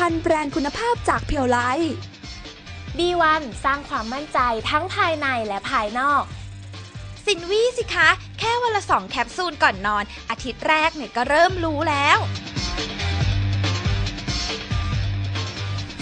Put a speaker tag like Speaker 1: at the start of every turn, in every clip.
Speaker 1: โดยผลิตภัณฑ์แบรนด์คุณภาพจากเพียวไล
Speaker 2: B1 สร้างความมั่นใจทั้งภายในและภายนอก
Speaker 3: สินวี่สิคะ แค่วันละสองแคปซูลก่อนนอน อาทิตย์แรกเนี่ยก็เริ่มรู้แล้ว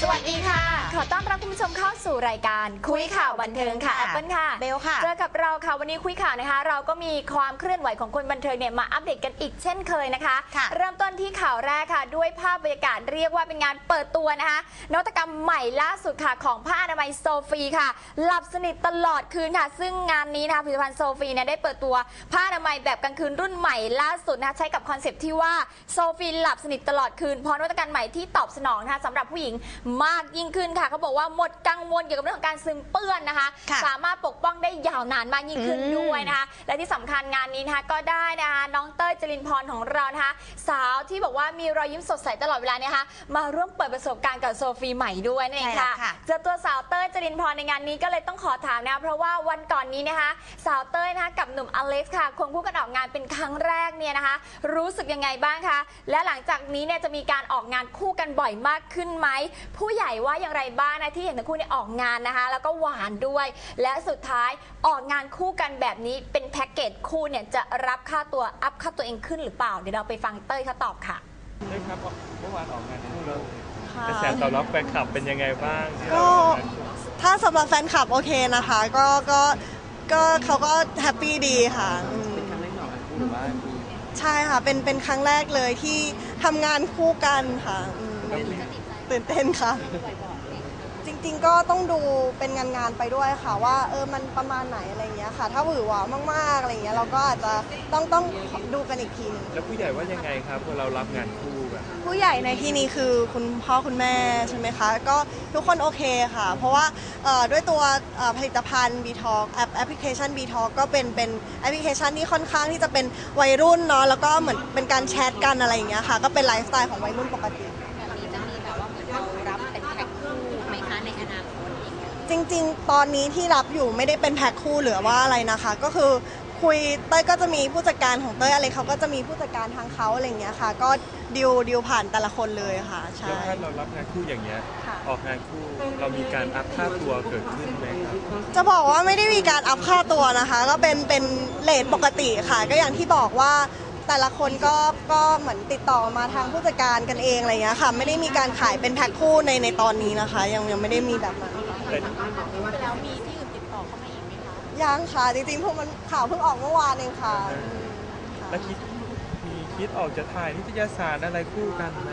Speaker 2: สวัสดีค่ะ ขอต้อนรับคุณผู้ชมเข้าสู่รายการคุยข่าวบันเทิงค่ะแอปเปิลค่ะ
Speaker 3: เบลค่ะ
Speaker 2: เจอกับเราค่ะวันนี้คุยข่าวนะคะ เราก็มีความเคลื่อนไหวของคนบันเทิงเนี่ยมาอัปเดตกันอีกเช่นเคยนะคะ
Speaker 3: ค่ะ
Speaker 2: เริ่มต้นที่ข่าวแรกค่ะ ด้วยภาพบรรยากาศเรียกว่าเป็นงานเปิดตัวนะคะนวัตกรรมใหม่ล่าสุดค่ะของผ้าอนามัยโซฟีค่ะ หลับสนิทตลอดคืนค่ะ ซึ่งงานนี้นะคะผลิตภัณฑ์โซฟีเนี่ยได้เปิดตัวผ้าอนามัยแบบกลางคืนรุ่นใหม่ล่าสุดนะคะใช้กับคอนเซปต์ที่ว่าโซฟีหลับสนิทตลอดคืนเพราะนวัตกรรมใหม่ที่ตอบสนองนะคะสำหรับผู้หญิงมากยิ่งขึ้นค่ะเขาบอกว่าหมดกังวลเกี่ยวกับเรื่องของการซึมเปื้อนนะคะ
Speaker 3: ค่ะ
Speaker 2: สามารถปกป้องได้ยาวนานมากยิ่งขึ้น
Speaker 3: อืม
Speaker 2: ด้วยนะคะ และที่สำคัญงานนี้นะคะก็ได้นะคะน้องเต้ยจรินพรของเรานะคะ สาวที่บอกว่ามีรอยยิ้มสดใสตลอดเวลาเนี่ยนะคะมาร่วมเปิดประสบการณ์กับโซฟีใหม่ด้วยนั่นเอง
Speaker 3: ใช่
Speaker 2: ค่ะ
Speaker 3: แล้วค่ะ
Speaker 2: เจอตัวสาวเต้ยจรินพรในงานนี้ก็เลยต้องขอถามนะคะเพราะว่าวันก่อนนี้นะคะ สาวเต้ยนะคะกับหนุ่มอเล็กซ์ค่ะควงคู่กันออกงานเป็นครั้งแรกเนี่ยนะคะ รู้สึกยังไงบ้างคะและหลังจากนี้เนี่ยจะมีการออกงานคู่กันบ่อยมากขึ้นไหมผู้ใหญ่ว่าอย่างไรบ้างนะที่เห็นทั้งคู่เนี่ยออกงานนะคะ แล้วก็หวานด้วย และสุดท้ายออกงานคู่กันแบบนี้เป็นแพ็กเกจคู่เนี่ยจะรับค่าตัวอัพค่าตัวเองขึ้นหรือเปล่า เดี๋ยวเราไปฟังเต้ยเขาตอบค่ะ
Speaker 4: ใช่ครับเมื่อวานออกงานคู่แล้ว
Speaker 5: ค่ะ
Speaker 4: กระแสตอบรับแฟนคลับเป็นยังไงบ้าง
Speaker 5: ก็ถ้าสำหรับแฟนคลับโอเคนะคะ ก็ก็ก็เขาก็แฮปปี้ดีค่ะอืม
Speaker 4: เป็นครั้งแรกหรอคู่หรือว่ามี
Speaker 5: ใช่ค่ะเป็นเป็นครั้งแรกเลยที่ทำงานคู่กันค่ะอืมตื่นเต้นค่ะ จริง ๆ ก็ต้องดูเป็นงานงานๆไปด้วยค่ะ ว่าเออมันประมาณไหนอะไรอย่างเงี้ยค่ะ ถ้าหวือหวามากๆอะไรอย่างเงี้ยเราก็อาจจะต้องต้องดูกันอีกทีหนึง
Speaker 4: แล้วผู้ใหญ่ว่ายังไงครับพอเรารับงานคู่แบบ
Speaker 5: ผู้ใหญ่ในที่นี้คือคุณพ่อคุณแม่ใช่ไหมคะ ก็ทุกคนโอเคค่ะ เพราะว่าเอ่อด้วยตัวเอ่อผลิตภัณฑ์ b t a l k แอปแอปพลิเคชัน b t a l k ก็เป็นเป็นแอปพลิเคชันที่ค่อนข้างที่จะเป็นวัยรุ่นเนาะแล้วก็เหมือนเป็นการแชทกันอะไรอย่างเงี้ยค่ะ ก็เป็นไลฟ์สไตล์ของวัยรุ่นปกติ
Speaker 6: อนาคตอย่างเงี้ย
Speaker 5: จริง ๆ ตอนนี้ที่รับอยู่ไม่ได้เป็นแพ็คคู่หรือว่าอะไรนะคะ ก็คือคุยเต้ยก็จะมีผู้จัดการของเต้ยอะไรเขาก็จะมีผู้จัดการทางเขาอะไรอย่างเงี้ยค่ะ ก็ดิวดิวผ่านแต่ละคนเลยค่ะ ใช่
Speaker 4: แล้วถ้าเรารับงานคู่อย่างเงี้ย
Speaker 5: ค่ะ
Speaker 4: ออกงานคู่เรามีการอัพค่าตัวเกิดขึ้นไหมครับ
Speaker 5: จะบอกว่าไม่ได้มีการอัพค่าตัวนะคะ ก็เป็นเป็นเลทปกติค่ะ ก็อย่างที่บอกว่า แต่ละคนก็ก็เหมือนติดต่อมาทางผู้จัดการกันเองอะไรเงี้ยค่ะ ไม่ได้มีการขายเป็นแพ็คคู่ในในตอนนี้นะคะ ยังยังไม่ได้มีแบบนั้นค่ะ
Speaker 4: แต่
Speaker 6: แล้วมีที่อื่นติดต่อเข้ามาอีกไหมคะ
Speaker 5: ยังค่ะจริงๆพวกมันข่าวเพิ่งออกเมื่อวานเองค่ะอืมค่ะ
Speaker 4: แล้วคิดมีคิดออกจะถ่ายนิตยสารอะไรคู่กันไหม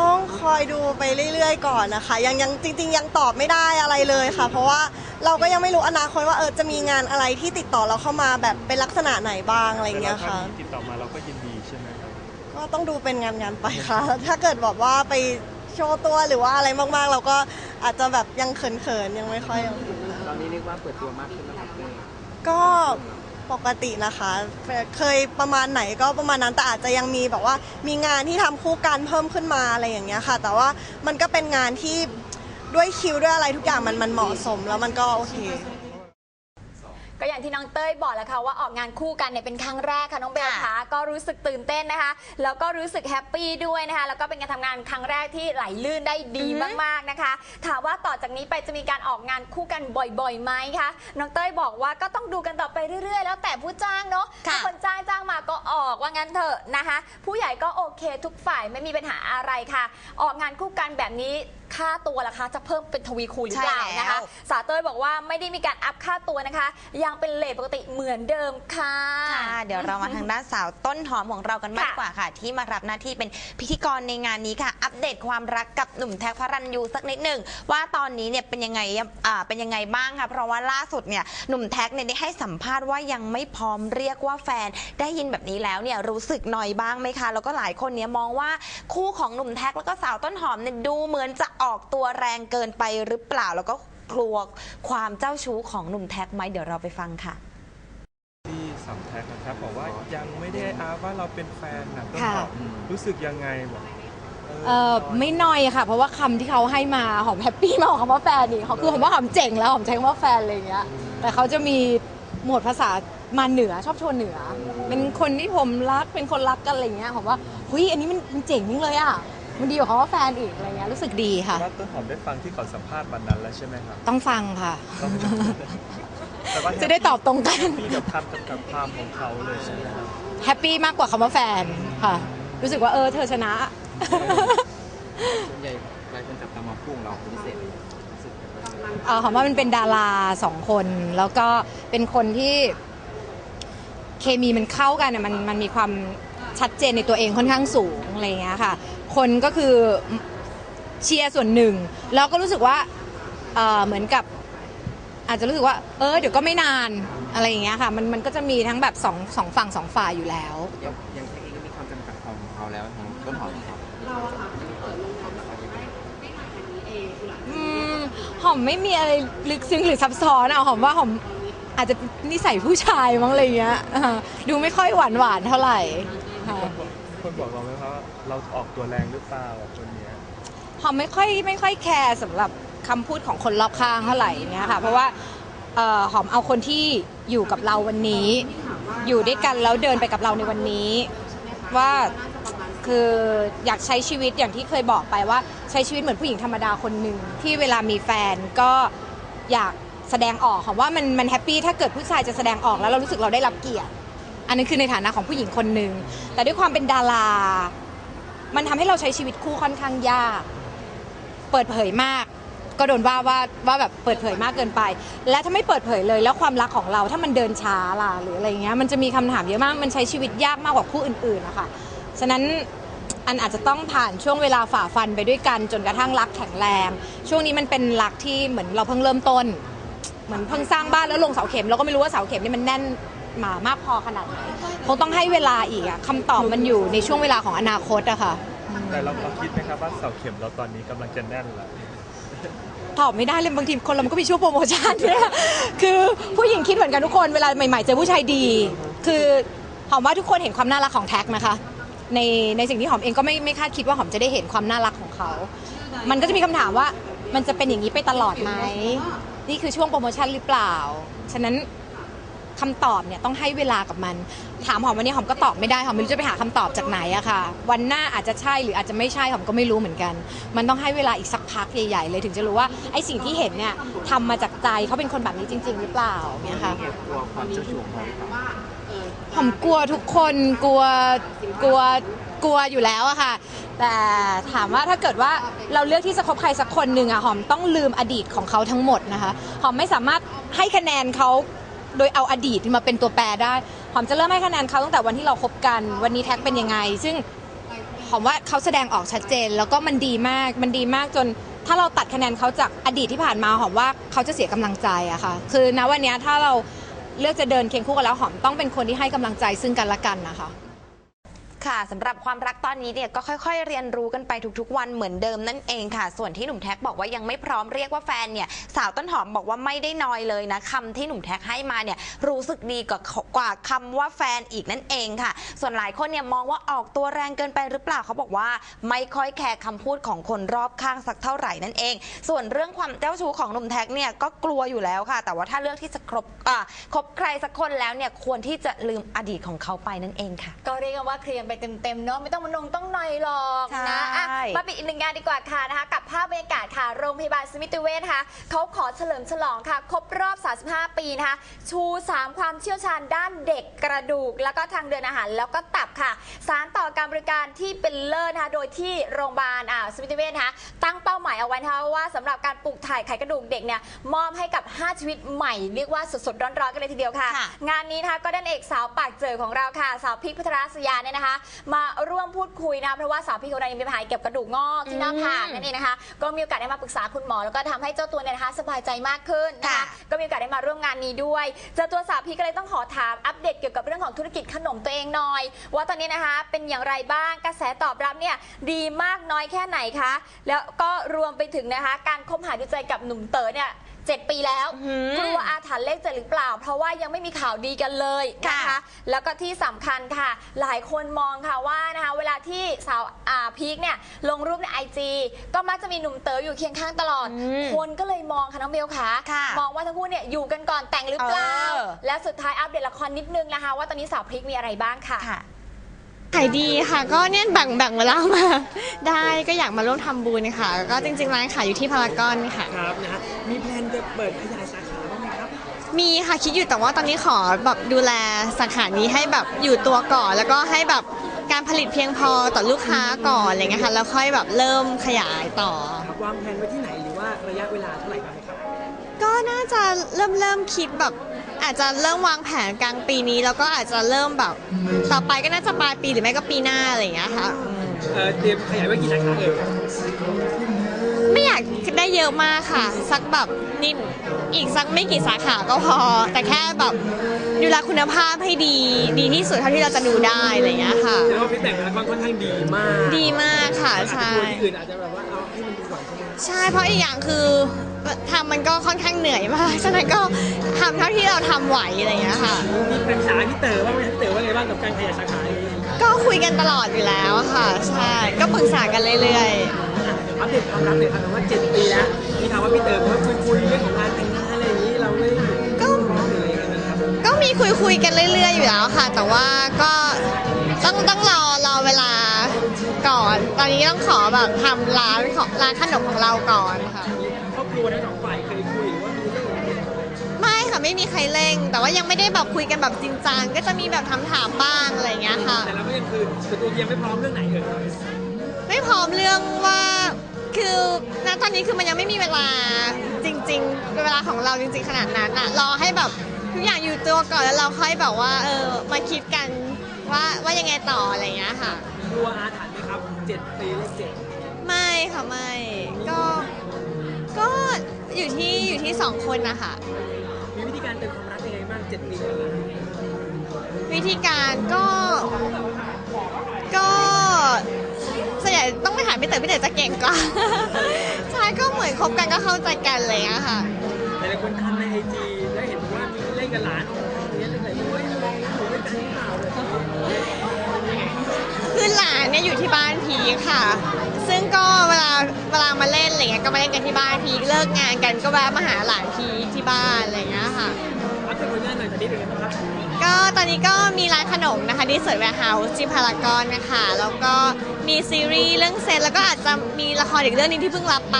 Speaker 5: ต้องคอยดูไปเรื่อยๆก่อนนะคะ ยังยังจริง ๆ ยังตอบไม่ได้อะไรเลยค่ะ เพราะว่าเราก็ยังไม่รู้อนาคตว่าเออจะมีงานอะไรที่ติดต่อเราเข้ามาแบบเป็นลักษณะไหนบ้างอะไรอย่างเงี้ย
Speaker 4: แต่
Speaker 5: ค่ะ
Speaker 4: ถ้ามีติดต่อมาเราก็ยินดีใช่ไหมครับ
Speaker 5: ก็ต้องดูเป็นงานงานๆไปค่ะ ถ้าเกิดแบบว่าไปโชว์ตัวหรือว่าอะไรมากๆ เราก็อาจจะแบบยังเขินๆยังไม่ค่อย
Speaker 7: ตอนนี้เรียกว่าเปิดตัวมากขึ้นแล้วครับเต้ย
Speaker 5: ก็ ปกตินะคะ เคยประมาณไหนก็ประมาณนั้นแต่อาจจะยังมีแบบว่ามีงานที่ทำคู่กันเพิ่มขึ้นมาอะไรอย่างเงี้ยค่ะ แต่ว่ามันก็เป็นงานที่ด้วยคิวด้วยอะไรทุกอย่างมันมันเหมาะสมแล้วมันก็โอเค
Speaker 2: ก็อย่างที่น้องเต้ยบอกแล้วค่ะว่าออกงานคู่กันเนี่ยเป็นครั้งแรกค่ะน้องเบล
Speaker 3: ค่ะ
Speaker 2: คะก็รู้สึกตื่นเต้นนะคะ แล้วก็รู้สึกแฮปปี้ด้วยนะคะ แล้วก็เป็นการทำงานครั้งแรกที่ไหลลื่นได้ดีมากๆนะคะ ถามว่าต่อจากนี้ไปจะมีการออกงานคู่กันบ่อยๆไหมคะน้องเต้ยบอกว่าก็ต้องดูกันต่อไปเรื่อยๆ แล้วแต่ผู้จ้างเนาะ
Speaker 3: ค่ะ
Speaker 2: ถ้าคนจ้างจ้างมาก็ออกว่างั้นเถอะนะคะ ผู้ใหญ่ก็โอเคทุกฝ่ายไม่มีปัญหาอะไรค่ะ ออกงานคู่กันแบบนี้ ค่าตัวล่ะคะจะเพิ่มเป็นทวีคูณหรือเปล่า
Speaker 3: ใช่แล้ว
Speaker 2: นะคะ สาวเต้ยบอกว่าไม่ได้มีการอัพค่าตัวนะคะ ยังเป็นเลทปกติเหมือนเดิมค่ะ
Speaker 3: ค่ะเดี๋ยวเรามาทางด้านสาวต้นหอมของเรากันมาก
Speaker 2: ค่ะ
Speaker 3: กว่าค่ะ ที่มารับหน้าที่เป็นพิธีกรในงานนี้ค่ะ อัปเดตความรักกับหนุ่มแท็กพระรันยูสักนิดหนึ่งว่าตอนนี้เนี่ยเป็นยังไงอ่าเป็นยังไงบ้างค่ะ เพราะว่าล่าสุดเนี่ยหนุ่มแท็กเนี่ยได้ให้สัมภาษณ์ว่ายังไม่พร้อมเรียกว่าแฟน ได้ยินแบบนี้แล้วเนี่ยรู้สึกหน่อยบ้างไหมคะแล้วก็หลายคนเนี่ยมองว่าคู่ของหนุ่มแท็กแล้วก็สาวต้นหอมเนี่ยดูเหมือนจะออกตัวแรงเกินไปหรือเปล่า แล้วก็กลัวความเจ้าชู้ของหนุ่มแท็กไหมเดี๋ยวเราไปฟังค่ะ
Speaker 4: ที่สัมแท็กนะครับบอกว่ายังไม่ได้อาว่าเราเป็นแฟนนะต้น
Speaker 8: ค่ะ
Speaker 4: หอมรู้สึกยังไงบอก
Speaker 8: เออไม่น้อยค่ะ เพราะว่าคำที่เขาให้มาหอมแฮปปี้มากกว่าคำว่าแฟนนี่เขาคือหอมว่าหอมเจ๋งแล้วหอมใช้คำว่าแฟนอะไรอย่างเงี้ยแต่เขาจะมีหมวดภาษามาเหนือชอบโชว์เหนือ เป็นคนที่ผมรักเป็นคนรักกันอะไรอย่างเงี้ยหอมว่าเฮ้ยอันนี้มันมันเจ๋งจริงเลยอะ มันดีกว่าคำว่าแฟนอีกอะไรเงี้ยรู้สึกดีค่ะ
Speaker 4: ว่าต้นหอมได้ฟังที่ก่อนสัมภาษณ์วันนั้นแล้วใช่ไหมครับ
Speaker 8: ต้องฟังค่ะ
Speaker 4: ต้องแต่ว่า
Speaker 8: จะได้ตอบตรงกัน
Speaker 4: พี่กับคำกับกับความของเขาเลยใช่ไหมครับ
Speaker 8: แฮปปี้มากกว่าคำว่าแฟนค่ะ รู้สึกว่าเออเธอชนะ
Speaker 7: ส่วนใหญ่หลายคนจับตามองคู่ของเราเป็นพิเศษรู้สึกยังไง
Speaker 8: เออหอมว่ามันเป็นดาราสองคน แล้วก็เป็นคนที่เคมีมันเข้ากันอะมันมันมีความชัดเจนในตัวเองค่อนข้างสูงอะไรอย่างเงี้ยค่ะ คนก็คือเชียร์ส่วนหนึ่ง แล้วก็รู้สึกว่าเอ่อเหมือนกับ อาจจะรู้สึกว่า เออเดี๋ยวก็ไม่นานอะไรอย่างเงี้ยค่ะ มันมันก็จะมีทั้งแบบสองสองฝั่งสองฝ่ายอยู่แล้ว
Speaker 7: ยังยังแค่เองก็มีความจำกัดของเขาแล้วของต้นหอมครับ
Speaker 8: อืมหอมไม่มีอะไรลึกซึ้งหรือซับซ้อนอะหอมว่าหอมอาจจะนิสัยผู้ชายมั้งอะไรเงี้ยอ่าดูไม่ค่อยหวานหวานๆเท่าไหร่ค่ะ
Speaker 4: คน บอกเราไหมครับว่าเราออกตัวแรงหรือเปล่าคนเนี้ย
Speaker 8: หอมไม่ค่อยไม่ค่อยแคร์สำหรับคำพูดของคนรอบข้างเท่าไหร่เนี่ยค่ะเพราะว่าเอ่อหอมเอาคนที่อยู่กับเราวันนี้ อยู่ด้วยกันแล้วเดินไปกับเราในวันนี้ ว่าคืออยากใช้ชีวิตอย่างที่เคยบอกไปว่าใช้ชีวิตเหมือนผู้หญิงธรรมดาคนหนึ่งที่เวลามีแฟนก็อยากแสดงออกค่ะว่ามันมันแฮปปี้ถ้าเกิดผู้ชายจะแสดงออกแล้วเรารู้สึกเราได้รับเกียรติ อันนั้นคือในฐานะของผู้หญิงคนหนึ่งแต่ด้วยความเป็นดารา มันทำให้เราใช้ชีวิตคู่ค่อนข้างยาก เปิดเผยมาก ก็โดนว่าว่าว่าแบบเปิดเผยมากเกินไป และถ้าไม่เปิดเผยเลย แล้วความรักของเราถ้ามันเดินช้าล่ะหรืออะไรเงี้ยมันจะมีคำถามเยอะมากมันใช้ชีวิตยากมากกว่าคู่อื่นๆนะคะฉะนั้นอันอาจจะต้องผ่านช่วงเวลาฝ่าฟันไปด้วยกันจนกระทั่งรักแข็งแรง ช่วงนี้มันเป็นรักที่เหมือนเราเพิ่งเริ่มต้น เหมือนเพิ่งสร้างบ้านแล้วลงเสาเข็มเราก็ไม่รู้ว่าเสาเข็มนี่มันแน่น มามากพอขนาดไหนคงต้องให้เวลาอีกอะคำตอบมันอยู่ในช่วงเวลาของอนาคตอะค่ะ
Speaker 4: แต่เราเราคิดไหมครับว่าเสาเข็มเราตอนนี้กำลังจะแน่นแล้ว
Speaker 8: ตอบไม่ได้เลยบางทีคนเรามันก็มีช่วงโปรโมชั่นเนี่ยคือผู้หญิงคิดเหมือนกันทุกคนเวลาใหม่ๆเจอผู้ชายดี คือหอมว่าทุกคนเห็นความน่ารักของแท็กนะคะ ในในสิ่งที่หอมเองก็ไม่ไม่คาดคิดว่าหอมจะได้เห็นความน่ารักของเขา มันก็จะมีคำถามว่ามันจะเป็นอย่างนี้ไปตลอดไหมนี่คือช่วงโปรโมชั่นหรือเปล่า ฉะนั้น คำตอบเนี่ยต้องให้เวลากับมัน ถามหอมวันนี้หอมก็ตอบไม่ได้หอมไม่รู้จะไปหาคำตอบจากไหนอะค่ะ วันหน้าอาจจะใช่หรืออาจจะไม่ใช่หอมก็ไม่รู้เหมือนกัน มันต้องให้เวลาอีกสักพักใหญ่ๆเลยถึงจะรู้ว่าไอ้สิ่งที่เห็นเนี่ยทำมาจากใจเขาเป็นคนแบบนี้จริง ๆ หรือเปล่าเนี่ยค่ะ
Speaker 7: เก็บกลัวความเจ้าชู้ของเขาหรือเปล่า
Speaker 8: ผมกลัวทุกคนกลัวกลัวกลัวอยู่แล้วอะค่ะ แต่ถามว่าถ้าเกิดว่าเราเลือกที่จะคบใครสักคนหนึ่งอะหอมต้องลืมอดีตของเขาทั้งหมดนะคะ หอมไม่สามารถให้คะแนนเขา โดยเอาอดีตมาเป็นตัวแปรได้หอมจะเริ่มให้คะแนนเขาตั้งแต่วันที่เราคบกัน วันนี้แท็กเป็นยังไง ซึ่งหอมว่าเขาแสดงออกชัดเจน แล้วก็มันดีมากมันดีมากจน ถ้าเราตัดคะแนนเขาจากอดีตที่ผ่านมาหอมว่าเขาจะเสียกำลังใจอะค่ะ คือณวันเนี้ยถ้าเราเลือกจะเดินเคียงคู่กันแล้วหอมต้องเป็นคนที่ให้กำลังใจซึ่งกันและกันนะคะ
Speaker 3: ค่ะสำหรับความรักตอนนี้เนี่ยก็ค่อย ๆ เรียนรู้กันไปทุกๆ วันเหมือนเดิมนั่นเองค่ะ ส่วนที่หนุ่มแท็กบอกว่ายังไม่พร้อมเรียกว่าแฟนเนี่ยสาวต้นหอมบอกว่าไม่ได้นอยเลยนะคำที่หนุ่มแท็กให้มาเนี่ยรู้สึกดีกว่ากว่าคำว่าแฟนอีกนั่นเองค่ะ ส่วนหลายคนเนี่ยมองว่าออกตัวแรงเกินไปหรือเปล่าเขาบอกว่า ไม่ค่อยแคร์คำพูดของคนรอบข้างสักเท่าไหร่นั่นเอง ส่วนเรื่องความเจ้าชู้ของหนุ่มแท็กเนี่ยก็กลัวอยู่แล้วค่ะ แต่ว่าถ้าเลือกที่จะคบอ่าคบใครสักคนแล้วเนี่ยควรที่จะลืมอดีตของเขาไปนั่นเองค่ะ
Speaker 2: ก็เรียกว่าเคลียร์ไปเต็มๆเนาะไม่ต้องมานงต้องหน่อยหรอก
Speaker 3: ใช่
Speaker 2: นะอะมาปิดอีกหนึ่งงานดีกว่าค่ะนะคะกับภาพบรรยากาศค่ะ โรงพยาบาลสมิติเวชนะคะเขาขอเฉลิมฉลองค่ะ ครบรอบ 35 ปีนะคะ ชู 3 ความเชี่ยวชาญด้านเด็กกระดูก แล้วก็ทางเดินอาหาร แล้วก็ตับค่ะ สารต่อการบริการที่เป็นเลิศนะคะโดยที่โรงพยาบาลอ่าสมิติเวชนะคะตั้งเป้าหมายเอาไว้นะคะว่าสำหรับการปลูกถ่ายไขกระดูกเด็กเนี่ยมอบให้กับ 5 ชีวิตใหม่เรียกว่าสดๆร้อนๆกันเลยทีเดียวค่ะ
Speaker 3: ค่ะ
Speaker 2: งานนี้นะคะก็ด้านเอกสาวปากเจอของเราค่ะ สาวพิกพัทรศยาเนี่ยนะคะมาร่วมพูดคุยนะคะเพราะว่าสาวพิกของเรายังมีปัญหาเกี่ยวกับกระดูกงอกที่หน้าผากนั่นเองนะคะ ก็มีโอกาสได้มาปรึกษาคุณหมอ แล้วก็ทำให้เจ้าตัวเนี่ยนะคะสบายใจมากขึ้นนะคะ
Speaker 3: ค่ะ
Speaker 2: ก็มีโอกาสได้มาร่วมงานนี้ด้วยเจอตัวสาวพิกก็เลยต้องขอถามอัปเดตเกี่ยวกับเรื่องของธุรกิจขนมตัวเองหน่อย ว่าตอนนี้นะคะเป็นอย่างไรบ้างกระแสตอบรับเนี่ยดีมากน้อยแค่ไหนคะ แล้วก็รวมไปถึงนะคะ การคบหาดูใจกับหนุ่มเต๋อเนี่ย เจ็ดปีแล้ว
Speaker 3: อื้อหือก
Speaker 2: ลัวอาถรรพ์เลขเจ็ดหรือเปล่า เพราะว่ายังไม่มีข่าวดีกันเลยนะคะ
Speaker 3: ค่ะ
Speaker 2: แล้วก็ที่สำคัญค่ะ หลายคนมองค่ะว่านะคะ เวลาที่สาวอ่าพีคเนี่ยลงรูปในไอจีก็มักจะมีหนุ่มเต๋ออยู่เคียงข้างตลอด
Speaker 3: อืม
Speaker 2: คนก็เลยมองค่ะน้องเบลค่ะ
Speaker 3: ค่ะ
Speaker 2: มองว่าทั้งคู่เนี่ยอยู่กันก่อนแต่งหรือเปล่า
Speaker 3: เออ
Speaker 2: และสุดท้ายอัปเดตละครนิดนึงนะคะ ว่าตอนนี้สาวพริกมีอะไรบ้างค่ะ
Speaker 3: ค่ะ
Speaker 9: ขายดีค่ะ ก็เนี่ยแบ่งแบ่งเวลามา ได้ก็อยากมาร่วมทำบุญค่ะ ก็จริงๆร้านขายอยู่ที่พารากอนค่ะ
Speaker 10: ครับนะฮะมีแพลนจะเปิดขยายสาขาบ้างไหมครับ
Speaker 9: มีค่ะคิดอยู่แต่ว่าตอนนี้ขอแบบดูแลสาขานี้ให้แบบอยู่ตัวก่อน แล้วก็ให้แบบการผลิตเพียงพอต่อลูกค้าก่อนอะไรเงี้ยค่ะแล้วค่อยแบบเริ่มขยายต่อ
Speaker 10: ครับวางแผนไว้ที่ไหนหรือว่าระยะเวลาเท่าไหร่บ้างครับ
Speaker 9: ก็น่าจะเริ่มเริ่มคิดแบบ อาจจะเริ่มวางแผนกลางปีนี้ แล้วก็อาจจะเริ่มแบบ ต่อไปก็น่าจะปลายปีหรือไม่ก็ปีหน้าอะไรอย่างเงี้ยค่ะอืม
Speaker 10: เอ่อเตรียมขยายไว้กี่สาขาเอ่ย
Speaker 9: ไม่อยากได้เยอะมากค่ะ สักแบบนิดอีกสักไม่กี่สาขาก็พอ แต่แค่แบบดูแลคุณภาพให้ดีดีที่สุดเท่าที่เราจะดูได้อะไรอย่างเงี้ยค่ะ
Speaker 10: แสดงว่าฟีดแบ็กมันค่อนข้างดีมาก
Speaker 9: ดีมากค่ะใช่
Speaker 10: ตัวที่อื่นอาจจะแบบว่าเอาให้มันดีกว่าใช่ไหม
Speaker 9: ใช่เพราะอีกอย่างคือ ทำมันก็ค่อนข้างเหนื่อยมาก ฉะนั้นก็ทำเท่าที่เราทำไหวอะไรอย่างเงี้ยค่ะ
Speaker 10: มีปรึกษาพี่เต๋อบ้างไหมพี่เต๋อว่าไงบ้างกับการขยายสาขาอย่างนี้
Speaker 9: ก็คุยกันตลอดอยู่แล้วอะค่ะ ใช่ ก็ปรึกษากันเรื่อย
Speaker 10: อะเดี๋ยวอัปเดตความรักเลยครับว่า 7 ปีแล้วมีข่าวว่าพี่เต๋อเขาคุยคุยๆเรื่องของงานแต่งงานอะไรอย่างนี้เราไม่
Speaker 9: ๆก็
Speaker 10: อะไรกันนะครับ
Speaker 9: ก็มีคุยคุยๆกันเรื่อย ๆ อยู่แล้วค่ะ แต่ว่าก็ต้องต้องรอรอเวลาก่อน ตอนนี้ต้องขอแบบทำร้านของร้านขนมของเราก่อนค่ะ
Speaker 10: ครอบครัวทั้งสองฝ่ายเคยคุยหรือว่ามีเรื่องอะไร
Speaker 9: ไม่ค่ะไม่มีใครเร่ง แต่ว่ายังไม่ได้แบบคุยกันแบบจริงจังก็จะมีแบบถามถามๆบ้างอะไรอย่างเงี้ยค่ะ
Speaker 10: แต่เราก็ยังคือส่วนตัวยังไม่พร้อมเรื่องไหนเอ่ย
Speaker 9: ไม่พร้อมเรื่องว่าคือณตอนนี้คือมันยังไม่มีเวลาจริง ๆ เวลาของเราจริง ๆ ขนาดนั้นอะรอให้แบบทุกอย่างอยู่ตัวก่อนแล้วเราค่อยแบบว่าเออมาคิดกันว่าว่ายังไงต่ออะไรอย่างเงี้ยค่ะ
Speaker 10: กลัวอาถรรพ์ไหมครับ7ปีเลขเจ็ด
Speaker 9: ไม่ค่ะไม่ก็ ก็อยู่ที่อยู่ที่สองคนนะคะ
Speaker 10: มีวิธีการเติมความรักยังไงบ้าง7ปีแล้ว
Speaker 9: วิธีการก็ก็ส่วนใหญ่ต้องไปถามพี่เต๋อพี่เต๋อจะเก่งกว่า ใช่ก็เหมือนคบกันก็เข้าใจกันอะไรอย่างเลยอะค่ะ
Speaker 10: แต่ละคนท ก็มา
Speaker 9: เล่นกันที่บ้านพีคเลิกงานกันก็แวะมาหาหลานพีคที่บ้านอะไรเงี้ยค่ะ
Speaker 10: อัปเดตผลงานหน่อยตอนนี้เป็นไงบ้างครับ
Speaker 9: ก็ตอนนี้ก็มีร้านขนมนะคะที่สวยแวร์เฮาส์ที่พารากอนนะคะ แล้วก็มีซีรีส์เรื่องเซนแล้วก็อาจจะมีละครอีกเรื่องหนึงที่เพิ่งรับไป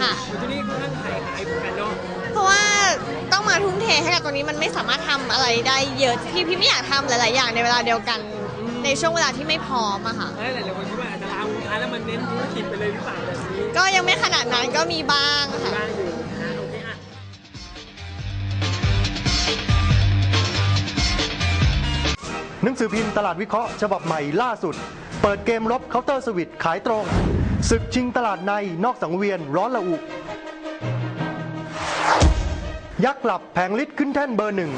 Speaker 9: ค่ะ
Speaker 10: ที่นี่ค่อนข้างขายขายเหมือนกันเนาะ
Speaker 9: เพราะว่าต้องมาทุ่มเทให้กับตรงนี้มันไม่สามารถทำอะไรได้เยอะพี่พี่ไม่อยากทำหลาย ๆ อย่างในเวลาเดียวกัน ในช่วงเวลาที่ไม่พร้อมอะค่ะ
Speaker 10: แล้วหลายๆคนคิดว่าอาจจะลาวงการแล้วมันเน้นธุรกิจไปเลยหรือเปล่าแบบนี้
Speaker 9: ก็ยังไม่ขนาดนั้นก็มีบ้างค่ะ
Speaker 10: บ้างอยู่นะโอเคอะ
Speaker 11: หนังสือพิมพ์ตลาดวิเคราะห์ฉบับใหม่ล่าสุด เปิดเกมลบเคาน์เตอร์สวิตขายตรงศึกชิงตลาดในนอกสังเวียนร้อนระอุ ยักษ์กลับแผงลิตขึ้นแท่นเบอร์หนึ่ง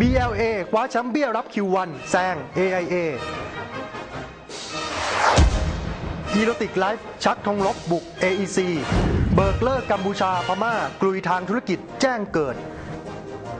Speaker 11: BLA คว้าแชมป์เบี้ยรับ Q1 แซง AIA ฮีโรติกไลฟ์ชักธงลบบุก AEC เบิกเลิกกัมพูชาพม่ากลุยทางธุรกิจแจ้งเกิด